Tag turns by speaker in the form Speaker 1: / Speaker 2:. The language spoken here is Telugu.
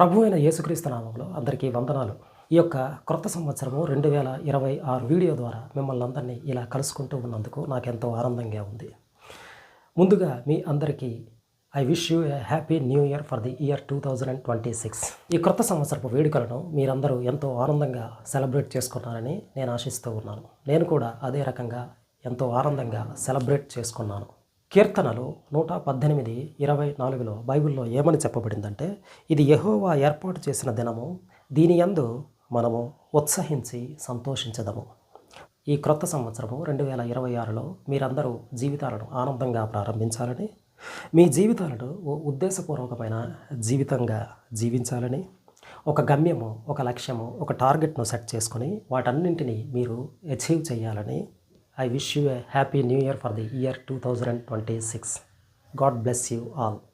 Speaker 1: ప్రభు అయిన యేసుక్రీస్తు నామంలో అందరికీ వందనాలు. ఈ యొక్క క్రొత్త సంవత్సరము రెండు వేల ఇరవై ఆరు వీడియో ద్వారా మిమ్మల్ని అందరినీ ఇలా కలుసుకుంటూ ఉన్నందుకు నాకెంతో ఆనందంగా ఉంది. ముందుగా మీ అందరికీ I wish you a happy new year for the year two thousand and twenty six ఈ క్రొత్త సంవత్సరపు వేడుకలను మీరందరూ ఎంతో ఆనందంగా సెలబ్రేట్ చేసుకున్నారని నేను ఆశిస్తూ ఉన్నాను. నేను కూడా అదే రకంగా ఎంతో ఆనందంగా సెలబ్రేట్ చేసుకున్నాను. కీర్తనలు నూట పద్దెనిమిది ఇరవై నాలుగులో బైబిల్లో ఏమని చెప్పబడిందంటే ఇది యహోవా ఏర్పాటు చేసిన దినము దీని యందు మనము ఉత్సహించి సంతోషించదము. ఈ క్రొత్త సంవత్సరము రెండు వేల ఇరవై ఆరులో మీరందరూ జీవితాలను ఆనందంగా ప్రారంభించాలని మీ జీవితాలను ఓ ఉద్దేశపూర్వకమైన జీవితంగా జీవించాలని ఒక గమ్యము ఒక లక్ష్యము ఒక టార్గెట్ను సెట్ చేసుకొని వాటన్నింటినీ మీరు అచీవ్ చేయాలని I wish you a happy new year for the year 2026. God bless you all.